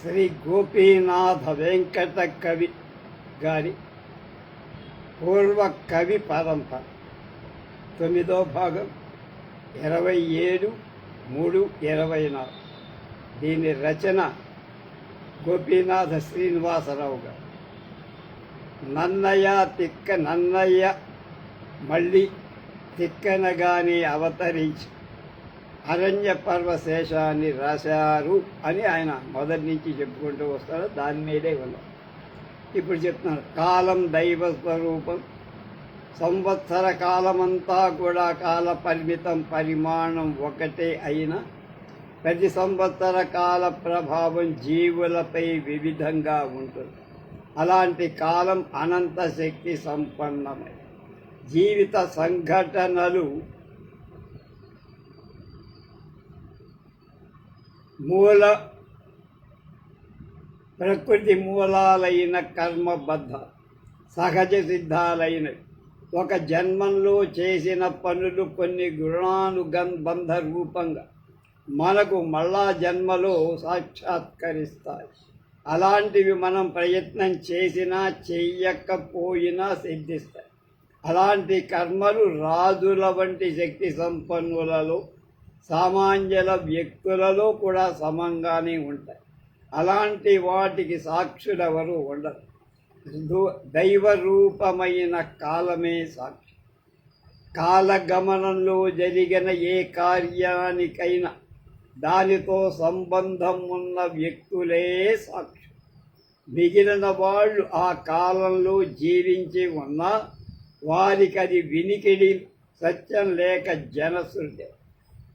శ్రీ గోపీనాథ వెంకట కవి గారి పూర్వ కవి పరంపర. తొమ్మిదో భాగం ఇరవై ఏడు మూడు ఇరవై నాలుగు. దీని రచన గోపీనాథ శ్రీనివాసరావు గారు. నన్నయ్య తిక్క నన్నయ్య మళ్ళీ తిక్కనగానే అవతరించి అరణ్య పర్వశేషాన్ని రాశారు అని ఆయన మొదటి నుంచి చెప్పుకుంటూ వస్తారు దాని మీదే ఉన్నాం ఇప్పుడు చెప్తున్నారు కాలం దైవ స్వరూపం సంవత్సర కాలమంతా కూడా కాల పరిమితం పరిమాణం ఒకటే అయినా ప్రతి సంవత్సర కాల ప్రభావం జీవులపై వివిధంగా ఉంటుంది. అలాంటి కాలం అనంత శక్తి సంపన్నమై. జీవిత సంఘటనలు మూల ప్రకృతి మూలాలైన కర్మబద్ధ సహజ సిద్ధాలైనవి ఒక జన్మంలో చేసిన పనులు కొన్ని గుణానుగంబంధ రూపంగా మనకు మళ్ళా జన్మలో సాక్షాత్కరిస్తాయి. అలాంటివి మనం ప్రయత్నం చేసినా చెయ్యకపోయినా సిద్ధిస్తాయి. అలాంటి కర్మలు రాజుల వంటి శక్తి సంపన్నులలో సామాన్యుల వ్యక్తులలో కూడా సమంగానే ఉంటాయి. అలాంటి వాటికి సాక్షులెవరు ఉండరు. దైవరూపమైన కాలమే సాక్షి. కాలగమనంలో జరిగిన ఏ కార్యానికైనా దానితో సంబంధం ఉన్న వ్యక్తులే సాక్షి. మిగిలిన వాళ్ళు ఆ కాలంలో జీవించి ఉన్నా వారికి అది వినికిడి సత్యం లేక జనశృతి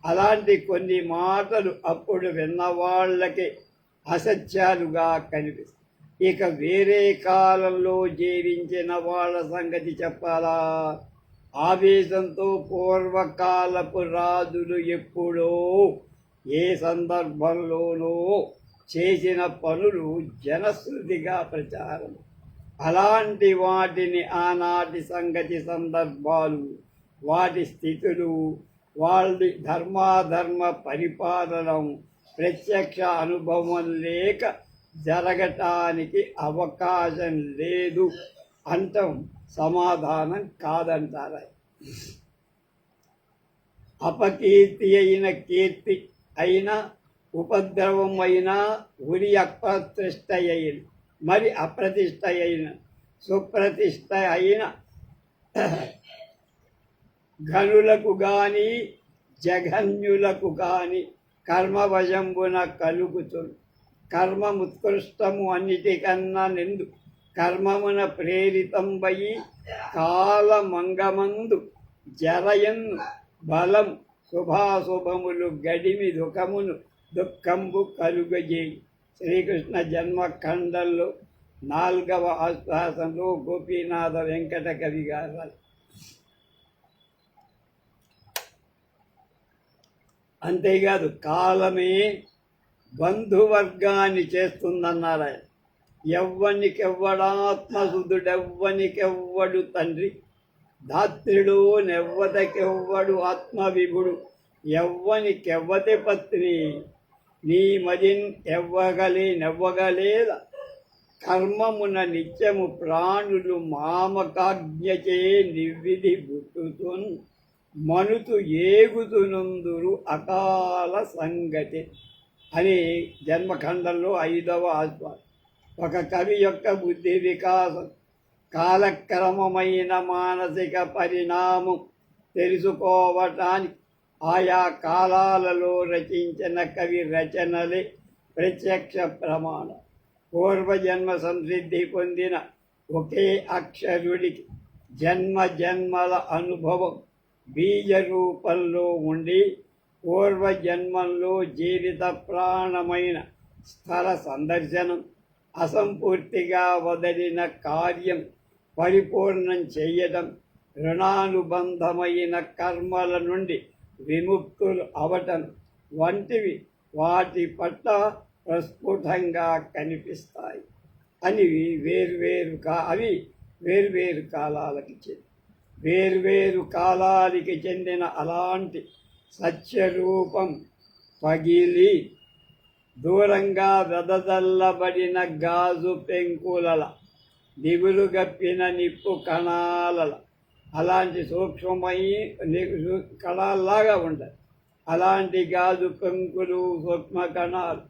అలాంటి కొన్ని మాటలు అప్పుడు విన్నవాళ్ళకి అసత్యాలుగా కనిపిస్తాయి. ఇక వేరే కాలంలో జీవించిన వాళ్ళ సంగతి చెప్పాలా? ఆవేశంతో పూర్వకాలపు రాజులు ఎప్పుడో ఏ సందర్భంలోనో చేసిన పనులు జనశ్రుతిగా ప్రచారం. అలాంటి వాటిని ఆనాటి సంగతి సందర్భాలు వాటి స్థితులు వాళ్ళ ధర్మాధర్మ పరిపాలన ప్రత్యక్ష అనుభవం లేక జరగటానికి అవకాశం లేదు. అంటాం సమాధానం కాదంటారా అపకీర్తి అయిన కీర్తి అయినా ఉపద్రవం అయినా ఉరి అప్రతిష్ట అయిన మరి అప్రతిష్ట అయిన సుప్రతిష్ట అయిన ఘనులకు గాని జఘన్యులకు గాని కర్మవశంబున కలుగుతుంది కర్మముత్కృష్టము అన్నిటికన్నా నిందు కర్మమున ప్రేరితంబయి కాలమంగమందు జరయన్ను. బలం శుభాశుభములు గడిమి దుఃఖమును దుఃఖంబు కలుగజేయి. శ్రీకృష్ణ జన్మఖండంలో నాలుగవ ఆశ్వాసంలో గోపీనాథ వెంకట కవి గారు అంతేకాదు కాలమే బంధువర్గాన్ని చేస్తుందన్నారు ఆయన. ఎవ్వనికెవ్వడాత్మశుద్ధుడెవ్వనికెవ్వడు తండ్రి. దాత్రుడు నెవ్వదకెవ్వడు ఆత్మవిభుడు. ఎవ్వనికెవ్వతి పత్ని. నీ మదిన్ ఎవ్వగలే నెవ్వగలేద? కర్మమున నిత్యము ప్రాణులు మామకాజ్ఞచే నిర్విధి బుట్టుతున్ మనుతు ఏగుతునందురు అకాల సంగతి అని జన్మఖండంలో ఐదవ ఆస్వాదం ఒక కవి యొక్క బుద్ధి వికాసం కాలక్రమమైన మానసిక పరిణామం తెలుసుకోవటానికి ఆయా కాలాలలో రచించిన కవి రచనలే ప్రత్యక్ష ప్రమాణం. పూర్వజన్మ సంసిద్ధి పొందిన ఒకే అక్షరుడికి జన్మ జన్మల అనుభవం బీజ రూపంలో ఉండి పూర్వజన్మంలో జీవిత ప్రాణమైన స్థల సందర్శనం అసంపూర్తిగా వదిలిన కార్యం పరిపూర్ణం చేయడం రుణానుబంధమైన కర్మల నుండి విముక్తులు అవటం వంటివి వాటి పట్ల ప్రస్ఫుటంగా కనిపిస్తాయి. అని వేర్వేరు కా అవి వేర్వేరు కాలాలకి చెంది వేర్వేరు కాలానికి చెందిన అలాంటి సత్యరూపం పగిలి దూరంగా వెదజల్లబడిన గాజు పెంకులల దిగులు గప్పిన నిప్పు కణాలల. అలాంటి సూక్ష్మమైన ని- కణాల్లాగా ఉంటాయి అలాంటి గాజు పెంకులు సూక్ష్మ కణాలు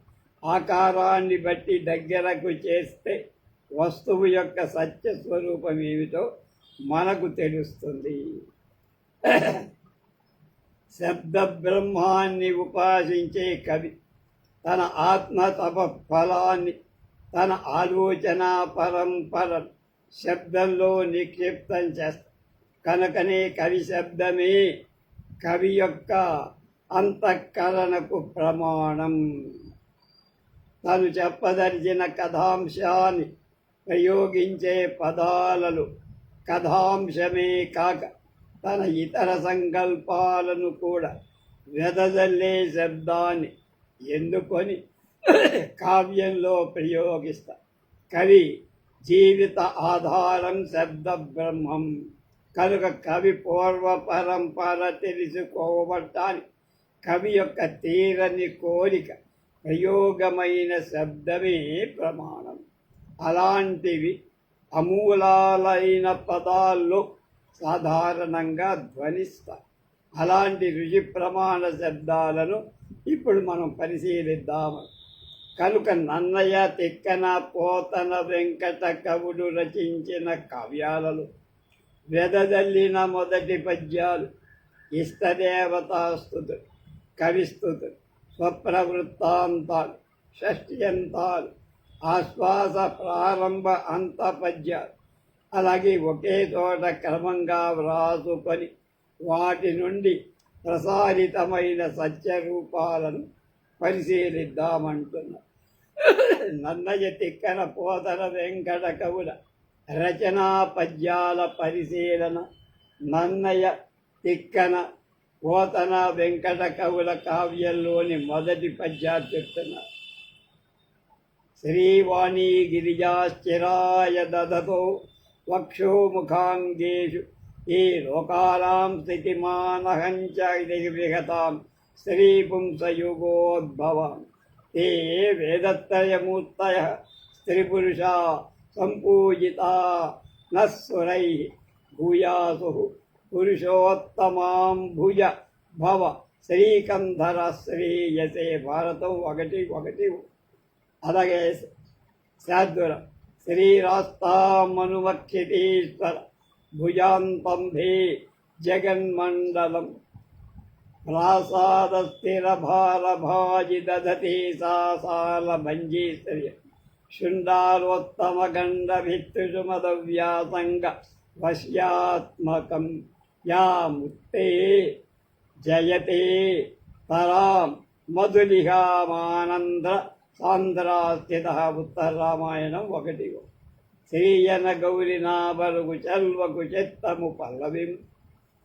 ఆకారాన్ని బట్టి దగ్గరకు చేస్తే వస్తువు యొక్క సత్య స్వరూపం ఏమిటో మనకు తెలుస్తుంది. శబ్ద బ్రహ్మాన్ని ఉపాసించే కవి తన ఆత్మ తప ఫలాన్ని తన ఆలోచన పరంపర శబ్దంలో నిక్షిప్తం చేస్తాడు కనుకనే కవి శబ్దమే కవి యొక్క అంతఃకరణకు ప్రమాణం. తను చెప్పదలిచిన కథాంశాన్ని ప్రయోగించే పదాలలో కథాంశమే కాక తన ఇతర సంకల్పాలను కూడా వెదజల్లే శబ్దాన్ని ఎందుకొని కావ్యంలో ప్రయోగిస్తా. కవి జీవిత ఆధారం శబ్ద బ్రహ్మం కనుక కవి పూర్వ పరంపర తెలుసుకోవటానికి కవి యొక్క తీరని కోరిక ప్రయోగమైన శబ్దమే ప్రమాణం. అలాంటివి అమూలాలైన పదాల్లో సాధారణంగా ధ్వనిస్తాయి అలాంటి రుచి ప్రమాణ శబ్దాలను ఇప్పుడు మనం పరిశీలిద్దాము కనుక నన్నయ్య తిక్కన పోతన వెంకట కవుడు రచించిన కావ్యాలలో వెదజల్లిన మొదటి పద్యాలు ఇష్టదేవతాస్తుతులు కవిస్తుతులు స్వప్రవృత్తాంతాలు షష్ట్యంతాలు ఆశ్వాస ప్రారంభ అంత పద్యాలు అలాగే ఒకే చోట క్రమంగా వ్రాసుకొని వాటి నుండి ప్రసారితమైన సత్యరూపాలను పరిశీలిద్దామంటున్నారు పరిశీలిద్దామంటున్నా. నన్నయ్య తిక్కన పోతన వెంకట కవుల రచనా పద్యాల పరిశీలన నన్నయ్య తిక్కన పోతన వెంకట కవుల కావ్యంలోని మొదటి పద్యాలు చెప్తున్నారు श्रीवाणी श्रीवाणीगिरिजाश्चिराय दधतो वक्षो वक्षोमुखाङ्गेषु ये लोकानां स्थितिमानहञ्च इति बृहतां स्त्रीपुंसयुगोद्भवान् ते वेदत्रयमूर्तयः, स्त्रीपुरुषा सम्पूजिता नः सुरैः भूयासुः। पुरुषोत्तमां भुज भव। श्रीकन्धरः श्रीयसे भारतौ वगटि वगटिः అలాగే శాద్వర శ్రీరాస్తామనుమక్షితీశ్వర భుజాంతంభే జగన్మండలం. ప్రాసాదస్థిరభారభాజి దధతి సాసాల భంజీశ్వర్య శృండారోత్తమగండభిత్తుసుమదవ్యాసంగ వశ్యాత్మకం. యా ముక్తే జయతే తరాం మధులిహామానంద సాంద్రాస్థిత ఉత్తర రామాయణం ఒకటి. శ్రీయన గౌరి నాబలుగు చల్వకు చెత్తము పల్లవిం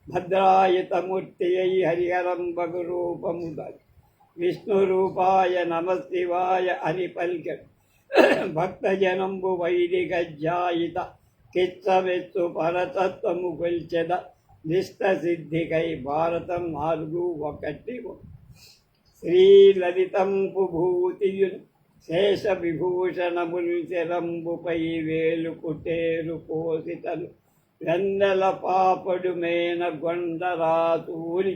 భద్రాయతమూర్తి అయి హరిహరం రూపము విష్ణు రూపాయ నమశివాయ అని పలిక. భక్తజనంబు వైదిక జాయిత కిచ్చవెత్తు పరతత్వము కొల్చెద నిష్ట సిద్ధికై భారతం నాలుగు ఒకటి. శ్రీలలితంపు భూతియును శేష విభూషణములు శరంబుపై వేలు కుటేరు పోసితను వెన్నెల పాపడు మేన గొండరాతూరి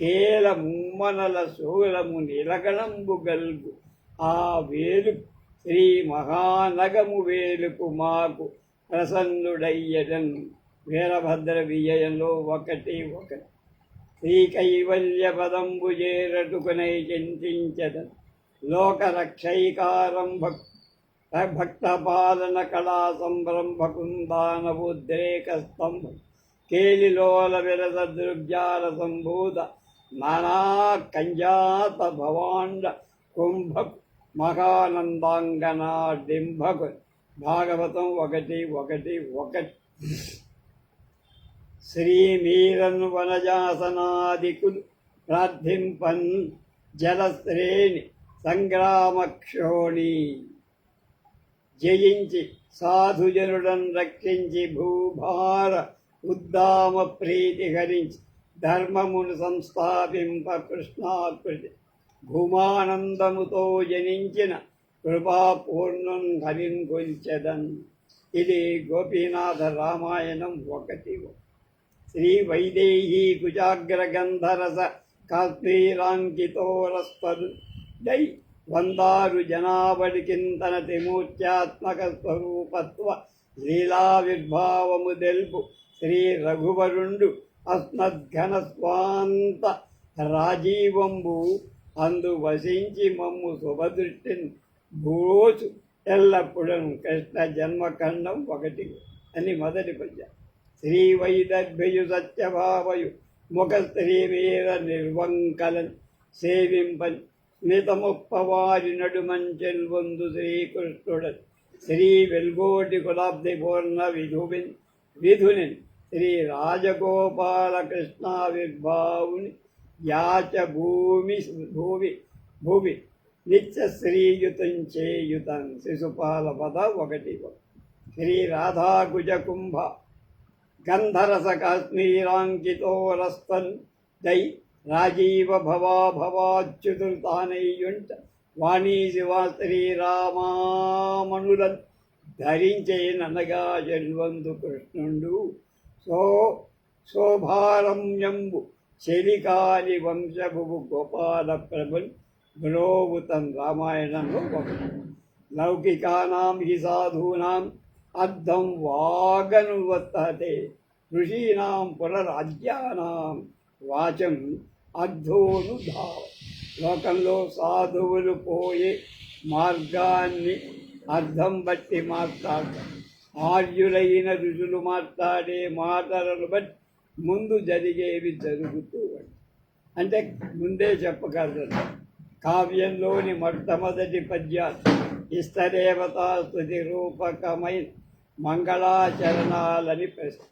కేల ముమ్మనల శూలము నిలగణంబు గల్గు. ఆ వేలు శ్రీ మహానగము వేలుకు మాకు ప్రసన్నుడయ్యడన్ వీరభద్ర విజయంలో ఒకటి ఒకటి. శ్రీ కైవల్య చేరటుకునై లోకరక్షైకారం భక్ భక్తపాలన కళా సంభ్రంభకుందానబుద్రేక స్తంభం కేలిలోల విరద దృగ్జాల సంభూత నానా కంజాత భవాండ కుంభ మహానందాంగనా డింభకు భాగవతం ఒకటి ఒకటి ఒకటి. శ్రీమీరన్ వనజాసనాదికులు ప్రార్థింపన్ జలశ్రేణి సంగ్రామక్షోణి. జయించి సాధుజనుడన్ రక్షించి భూభార ఉద్దామ ప్రీతి హరించి ధర్మమును సంస్థాపింప కృష్ణాకృతి భూమానందముతో జనించిన కృపాపూర్ణం హరిం కొల్చదన్. ఇది గోపీనాథ రామాయణం ఒకటి. శ్రీ వైదేహీ కుజాగ్రగంధరస కాశ్మీరాంకితోరస్పరు జై వందారు జనాబడి చింతన త్రిమూర్త్యాత్మక స్వరూపత్వ లీలావిర్భావము తెలుపు శ్రీ రఘువరుండు అస్మద్ఘన స్వాంత రాజీవంబు అందు వసించి మమ్ము శుభదృష్టిని భూచు ఎల్లప్పుడూ కృష్ణ జన్మఖండం ఒకటి అని మొదటి పద్యం శ్రీ వైదర్భయు సత్యభావయు ముఖ స్త్రీ వీర నిర్వంకలన్ సేవింపన్ స్మితముప్పవారి నడుమంచెల్వొందు శ్రీకృష్ణుడన్ శ్రీ వెల్గోటి కులాబ్ది పూర్ణ విధువిన్ విధునిన్ శ్రీ రాజగోపాలకృష్ణావిర్భావుని యాచ భూమి భూమి భూమి నిత్య శ్రీయుతం చేయుతం శిశుపాల పద ఒకటి శ్రీ రాధాకుజ కుంభ గంధరస కాశ్మీరాంకితో రస్తన్ దై రాజీవ భవా భవాచ్యుతుల్తానయ్యుంట వాణీ శివ శ్రీరామామణులన్ ధరించేనగా జన్వందు కృష్ణుండు. సో శోభారమ్యంబు చెలికాలి వంశభువు గోపాల ప్రభుల్ బ్రోవుతం రామాయణంలో ఒకటి లౌకికానాం హి సాధూనాం అర్థం వాగనువర్తతే ఋషీణాం పునరాజ్యానాం వాచం అర్థోను ధావ. లోకంలో సాధువులు పోయే మార్గాన్ని అర్థం బట్టి మాట్లాడతారు ఆర్యులైన ఋషులు మాట్లాడే మాటలను బట్టి ముందు జరిగేవి జరుగుతూ అంటే ముందే చెప్పగలరు. కావ్యంలోని మొట్టమొదటి పద్యాలు ఇష్టదేవతా స్థుతి రూపకమైన మంగళాచరణాలని ప్రశ్న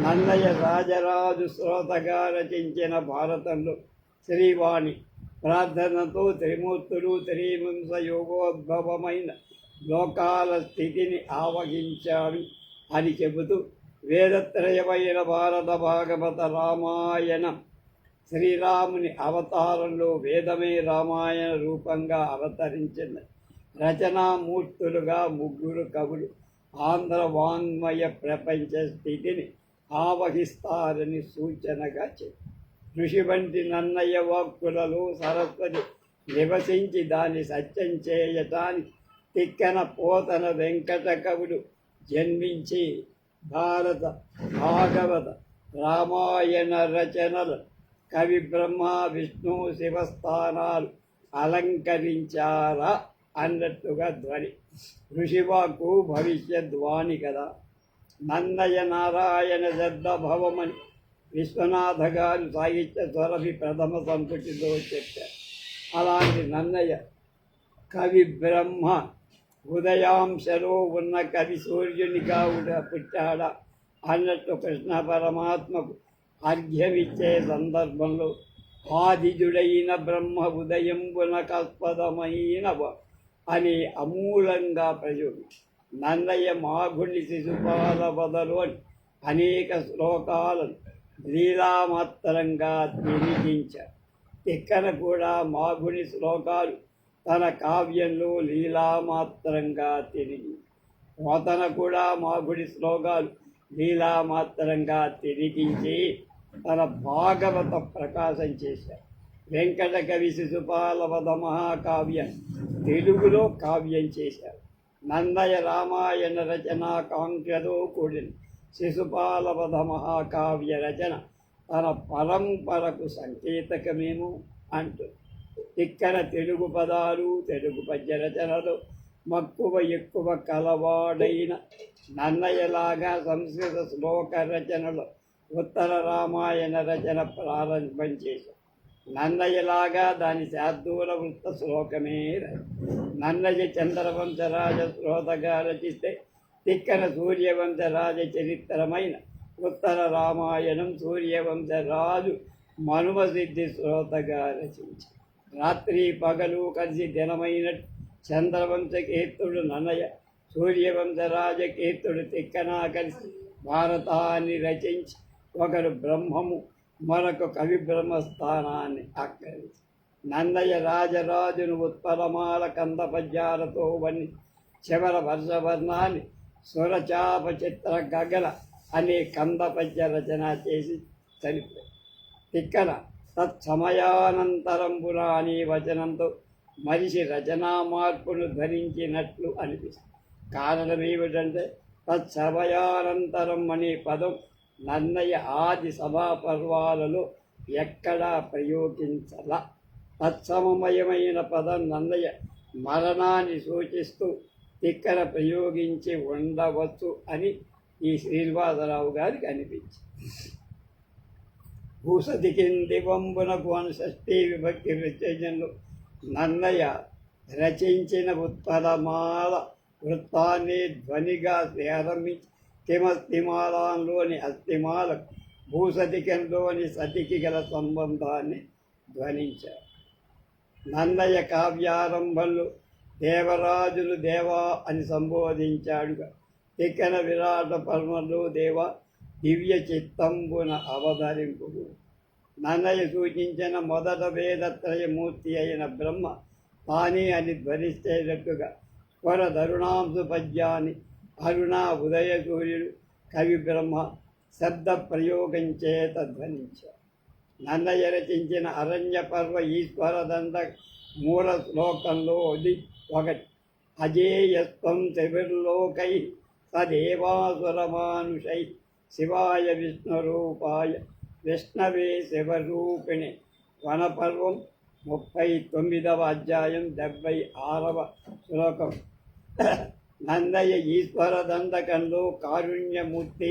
నన్నయ్య రాజరాజు శ్రోతగా రచించిన భారతంలో శ్రీవాణి ప్రార్థనతో త్రిమూర్తులు త్రివంశ యోగోద్భవమైన లోకాల స్థితిని ఆవగించాడు అని చెబుతూ వేదత్రయమైన భారత భాగవత రామాయణం శ్రీరాముని అవతారంలో వేదమే రామాయణ రూపంగా అవతరించింది. రచనామూర్తులుగా ముగ్గురు కవులు ఆంధ్ర వాంగ్మయ ప్రపంచ స్థితిని ఆవహిస్తారని సూచనగా చెప్పి. ఋషి వంటి నన్నయ్య వాక్కులలో సరస్వతి నివసించి దాన్ని సత్యం చేయటానికి తిక్కన పోతన వెంకట కవుడు జన్మించి భారత భాగవత రామాయణ రచనలు కవి బ్రహ్మ విష్ణు శివస్థానాలు అలంకరించారా? అన్నట్టుగా ధ్వని. ఋషివాకు భవిష్యద్వాణి కదా. నన్నయ నారాయణ శ్రద్ధ భవమని విశ్వనాథ గారు సాహిత్య స్వరభి ప్రథమ సంపుటిలో చెప్పారు. అలాంటి నన్నయ్య కవి బ్రహ్మ ఉదయాంశలో ఉన్న కవి సూర్యునిగా కావుడ పుట్టాడా అన్నట్టు కృష్ణ పరమాత్మకు అర్ఘ్యమిచ్చే సందర్భంలో ఆదిజుడైన బ్రహ్మ ఉదయంబున కల్పదమైన అని అమూలంగా ప్రజలు నన్నయ్య మాఘుని శిశుపాల బదలోని అనేక శ్లోకాలను లీలామాత్రంగా తిరిగించారు ఇక్కడ కూడా మాఘుని శ్లోకాలు తన కావ్యంలో లీలామాత్రంగా తిరిగి పోతన కూడా మాఘుడి శ్లోకాలు లీలామాత్రంగా తిరిగించి తన భాగవత ప్రకాశం చేశారు. వెంకట కవి శిశుపాలవద మహాకావ్యం తెలుగులో కావ్యం చేశారు. నందయ రామాయణ రచన కాంక్షతో కూడిన శిశుపాలవద మహాకావ్య రచన తన పరంపరకు సంకేతకమేమో అంటూ ఇక్కడ తెలుగు పదాలు తెలుగు పద్య రచనలు మక్కువ ఎక్కువ కలవాడైన నన్నయ్యలాగా సంస్కృత శ్లోక రచనలు ఉత్తర రామాయణ రచన ప్రారంభం చేశారు. నన్నయ్యలాగా దాని శార్దూల వృత్త శ్లోకమే నన్నయ్య చంద్రవంశరాజ శ్రోతగా రచిస్తే తిక్కన సూర్యవంశరాజ చరిత్రమైన ఉత్తర రామాయణం సూర్యవంశరాజు మనుమసిద్ధి శ్రోతగా రచించి. రాత్రి పగలు కలిసి దినమైన చంద్రవంశ కీర్తుడు నన్నయ సూర్యవంశరాజ కీర్తుడు తిక్కన కలిసి భారతాన్ని రచించి ఒకరు బ్రహ్మము మరొక కవి బ్రహ్మస్థానాన్ని ఆక్రమించి. నన్నయ్య రాజరాజును ఉత్పలమాల కంద పద్యాలతో వన్ని చివర వర్షవర్ణాన్ని స్వరచాప చిత్ర గగల అనే కంద పద్య రచన చేసి చనిపోయి ఇక్కడ తత్సమయానంతరం పురా అనే వచనంతో మనిషి రచనా మార్పును ధరించినట్లు అనిపిస్తుంది. కారణం ఏమిటంటే తత్సమయానంతరం అనే పదం నన్నయ్య ఆది సభా పర్వాలలో ఎక్కడా ప్రయోగించల. తత్సమయమైన పదం నన్నయ్య మరణాన్ని సూచిస్తూ తిక్కర ప్రయోగించి ఉండవచ్చు అని ఈ శ్రీనివాసరావు గారికి అనిపించింది. భూసతి కింది వంబునకు అను షష్ఠీ విభక్తి రచనలు నన్నయ్య రచించిన ఉత్పలమాల వృత్తాన్ని ధ్వనిగా ప్రారంభించి కిమస్తిమాలంలోని అస్థిమాలకు భూసతికంలోని సతికి గల సంబంధాన్ని ధ్వనించారు. నందయ కావ్యారంభంలో దేవరాజులు దేవా అని సంబోధించాడుగా. తిక్కన విరాట పర్మలో దేవ దివ్య చిత్తంబున అవతరింపుడు. నన్నయ్య సూచించిన మొదట వేదత్రయమూర్తి అయిన బ్రహ్మ తానే అని ధ్వనిస్తేటట్టుగా స్వర తరుణాంశు పద్యాన్ని అరుణ ఉదయ సూర్యుడు కవి బ్రహ్మ శబ్ద ప్రయోగం చేత ధ్వనించారు నన్నయ్య రచించిన అరణ్య పర్వ ఈశ్వరదండ మూల శ్లోకంలో అది ఒకటి. అజేయస్వం త్రివిర్లోకై సదేవాసురమానుషై శివాయ విష్ణురూపాయ విష్ణవే శివరూపిణి. వనపర్వం ముప్పై తొమ్మిదవ అధ్యాయం డెబ్బై ఆరవ శ్లోకం. నందయ ఈశ్వర దండకంలో కారుణ్యమూర్తి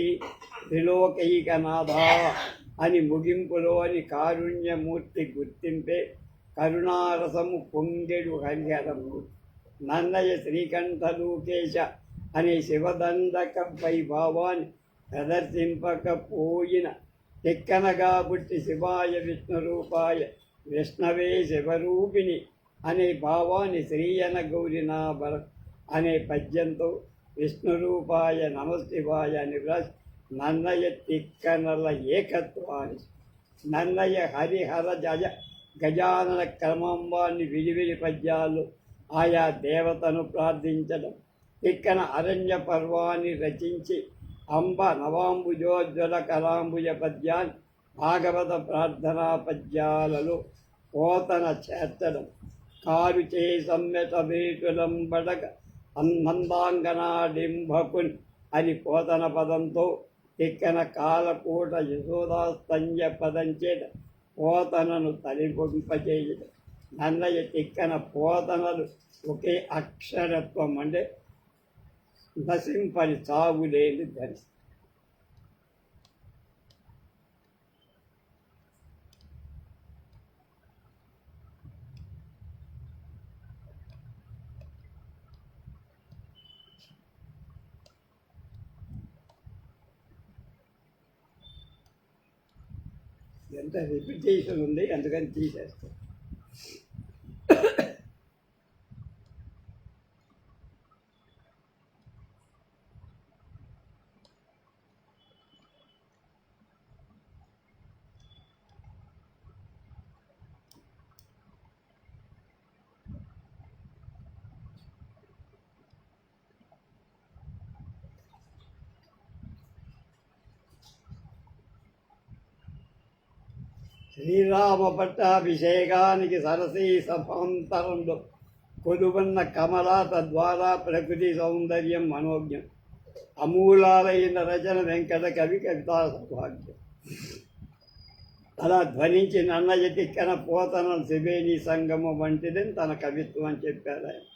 త్రిలోకైకనాథ అని ముగింపులోని కారుణ్యమూర్తి గుర్తింపే కరుణారసము పొంగెడు హరిహరము నందయ శ్రీకంఠలూకేశ అనే శివదండక వైభవాన్ని ప్రదర్శింపకపోయిన తిక్కనగా పుట్టి శివాయ విష్ణు రూపాయ విష్ణవే శివరూపిణి అనే భావాన్ని శ్రీయన గౌరినా భరత్ అనే పద్యంతో విష్ణురూపాయ నమశివాయ అని వ్రాసి నన్నయ తిక్కనల ఏకత్వాన్ని నన్నయ హరిహర జయ గజానన క్రమంబాన్ని విడివిడి పద్యాలు ఆయా దేవతను ప్రార్థించడం తిక్కన అరణ్య పర్వాన్ని రచించి అంబ నవాంబుజోజ్వల కలాంబుజ పద్యాన్ని భాగవత ప్రార్థనా పద్యాలలో పోతన చేర్చడం కారు చే సమ్మెత వేటులంబడక అన్నందాంగనాడింభకున్ అని పోతన పదంతో తిక్కన కాలకూట యశోదాస్తంజ పదం చేత పోతనను తలింపజేయడం నన్నయ్య తిక్కన పోతనలు ఒకే అక్షరత్వం అంటే నశింపని చావు లేని ఎంత రిపిటేషన్ ఉంది అందుకని తీసేస్తాం. శ్రీరామ పట్టాభిషేకానికి సరసీ సభాంతరంలో కొలువన్న కమల తద్వారా ప్రకృతి సౌందర్యం మనోజ్ఞం. అమూలాలైన రచన వెంకట కవి కవితా సౌభాగ్యం. అలా ధ్వనించి నన్నయ తిక్కన పోతన త్రివేణి సంగమం వంటిదని తన కవిత్వం చెప్పారు ఆయన.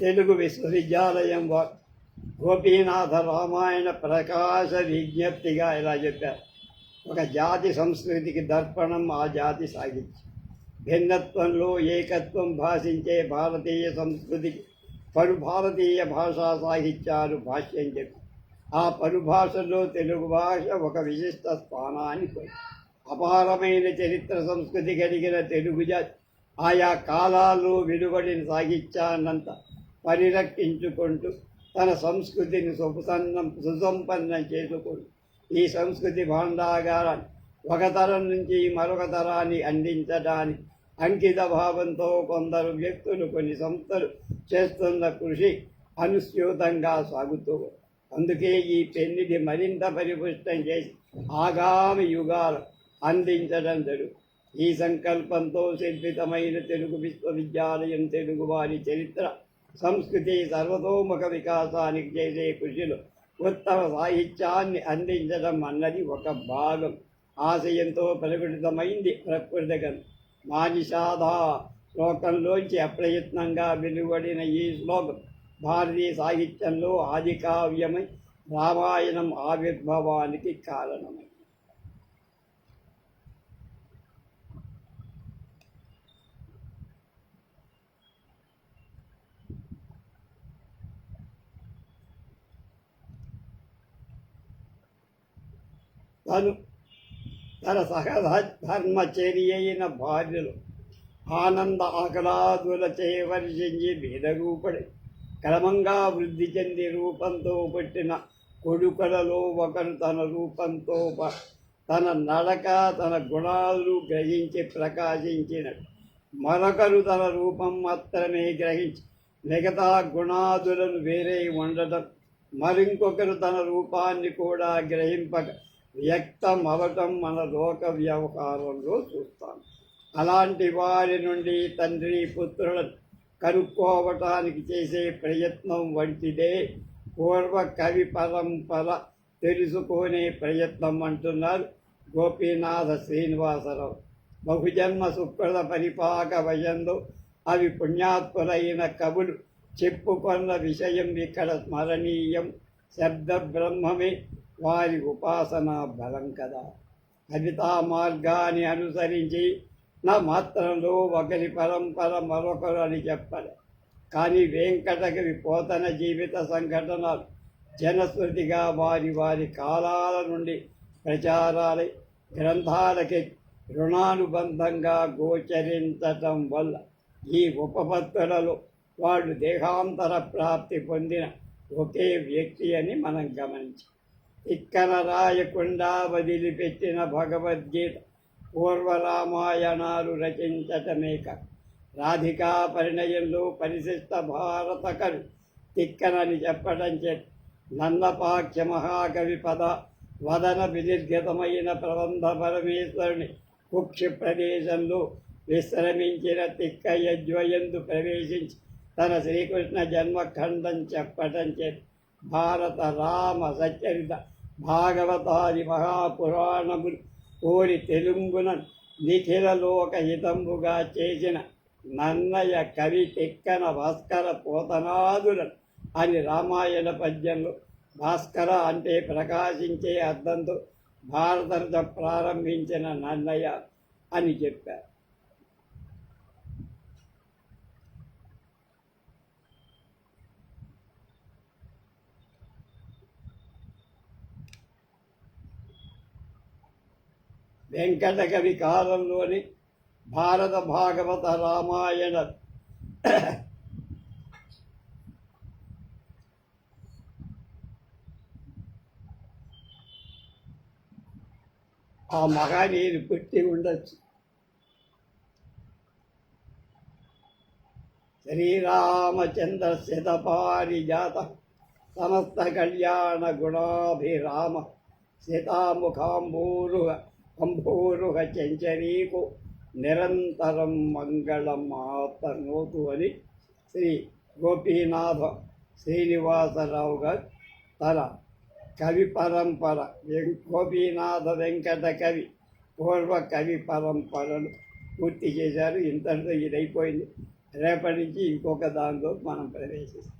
తెలుగు విశ్వవిద్యాలయం వారు గోపీనాథ రామాయణ ప్రకాశ విజ్ఞప్తిగా ఇలా చెప్పారు. ఒక జాతి సంస్కృతికి దర్పణం ఆ జాతి సాగించి భిన్నత్వంలో ఏకత్వం భాషించే భారతీయ సంస్కృతికి పలు భారతీయ భాషా సాహిత్యాలు భాష్యం చెప్పి ఆ పరుభాషలో తెలుగు భాష ఒక విశిష్ట స్థానాన్ని పోయి అపారమైన చరిత్ర సంస్కృతి కలిగిన తెలుగు జాతి ఆయా కాలాల్లో వెలువడిన సాహిత్యాన్నంతా పరిరక్షించుకుంటూ తన సంస్కృతిని సుసన్నం సుసంపన్నం చేసుకుంటూ ఈ సంస్కృతి భాండాగారాన్ని ఒక తరం నుంచి మరొక తరాన్ని అందించడానికి అంకిత భావంతో కొందరు వ్యక్తులు కొన్ని సంస్థలు చేస్తున్న కృషి అనుస్యూతంగా సాగుతూ అందుకే ఈ పెన్నిది మరింత పరిపుష్టం చేసి ఆగామి యుగాలు అందించడం జరుగు ఈ సంకల్పంతో శిల్పితమైన తెలుగు విశ్వవిద్యాలయం తెలుగువారి చరిత్ర సంస్కృతి సర్వతోముఖ వికాసానికి చేసే కృషిలో ఉత్తమ సాహిత్యాన్ని అందించడం అన్నది ఒక భాగం. ఆశయంతో ప్రకటితమైంది ప్రకృతి మానిషాధా మానిషాధ శ్లోకంలోంచి అప్రయత్నంగా వెలువడిన ఈ శ్లోకం భారతీయ సాహిత్యంలో ఆది కావ్యమై రామాయణం ఆవిర్భావానికి కారణమై తను తన సహధర్మచర్య అయిన భార్యలు ఆనంద ఆహ్లాదుల చేవర్షించి భేదరూపడి క్రమంగా వృద్ధి చెంది రూపంతో పుట్టిన కొడుకులలో ఒకరు తన రూపంతో ప- తన నడక తన గుణాలు గ్రహించి ప్రకాశించినట్టు మరొకరు తన రూపం మాత్రమే గ్రహించి మిగతా గుణాదులను వేరే ఉండటం. మరింకొకరు తన రూపాన్ని కూడా గ్రహింపక వ్యక్తం అవటం మన లోక వ్యవహారంలో చూస్తాం. అలాంటి వారి నుండి తండ్రి పుత్రుల కనుక్కోవటానికి చేసే ప్రయత్నం వంటిదే పూర్వ కవి పరంపర తెలుసుకునే ప్రయత్నం అంటున్నారు గోపీనాథ శ్రీనివాసరావు. బహుజన్మ సుప్రద పరిపాక వయంలో అవి పుణ్యాత్ములైన కవులు చెప్పుకున్న విషయం ఇక్కడ స్మరణీయం. శబ్ద బ్రహ్మమే వారి ఉపాసనా బలం కదా. కవితా మార్గాన్ని అనుసరించి నా మాత్రంలో ఒకరి పరంపర మరొకరు అని చెప్పలే. కానీ వెంకటగిరి పోతన జీవిత సంఘటనలు జనశ్రుతిగా వారి వారి కాలాల నుండి ప్రచారాలై గ్రంథాలకి రుణానుబంధంగా గోచరించటం వల్ల ఈ ఉపపత్తులలో వాళ్ళు దేహాంతర ప్రాప్తి పొందిన ఒకే వ్యక్తి అని మనం గమనించాం. ఇక్కడ రాయకుండా వదిలిపెట్టిన భగవద్గీత పూర్వరామాయణాలు రచించటమేక. రాధికా పరిణయంలో పరిశిష్ట భారత తిక్కనని చెప్పడం చేత నన్నపాఖ్య మహాకవి పద వదన వినిర్గతమైన ప్రబంధ పరమేశ్వరుని కుక్షి ప్రదేశంలో విశ్రమించిన తిక్కయ్య జ్వయందు ప్రవేశించి తన శ్రీకృష్ణ జన్మఖండం చెప్పటం చేత భారత రామ సచ్చరిత భాగవతాది మహాపురాణములు కోరి తెలుగున నిఖిలలోక హితంబుగా చేసిన నన్నయ కవి తిక్కన భాస్కర పోతనాదులను అని రామాయణ పద్యంలో భాస్కర అంటే ప్రకాశించే అర్థంతో భారతరత ప్రారంభించిన నన్నయ్య అని చెప్పారు. వెంకటకవి కాలంలోని భారత భాగవత రామాయణ ఆ మహానీయులు పుట్టి ఉండొచ్చు. శ్రీరామచంద్ర శతపారిజాత సమస్త కళ్యాణ గుణాభిరామ సీతాముఖాంబూరుహ అంబూరుహ చెంచరీకు నిరంతరం మంగళం ఆతనోతు అని శ్రీ గోపీనాథ శ్రీనివాసరావు గారు తన కవి పరంపర గోపీనాథ వెంకట కవి పూర్వ కవి పరంపరను పూర్తి చేశారు. ఇంతటితో ఇది అయిపోయింది రేపటి నుంచి ఇంకొక దాంతో మనం ప్రవేశిస్తాం.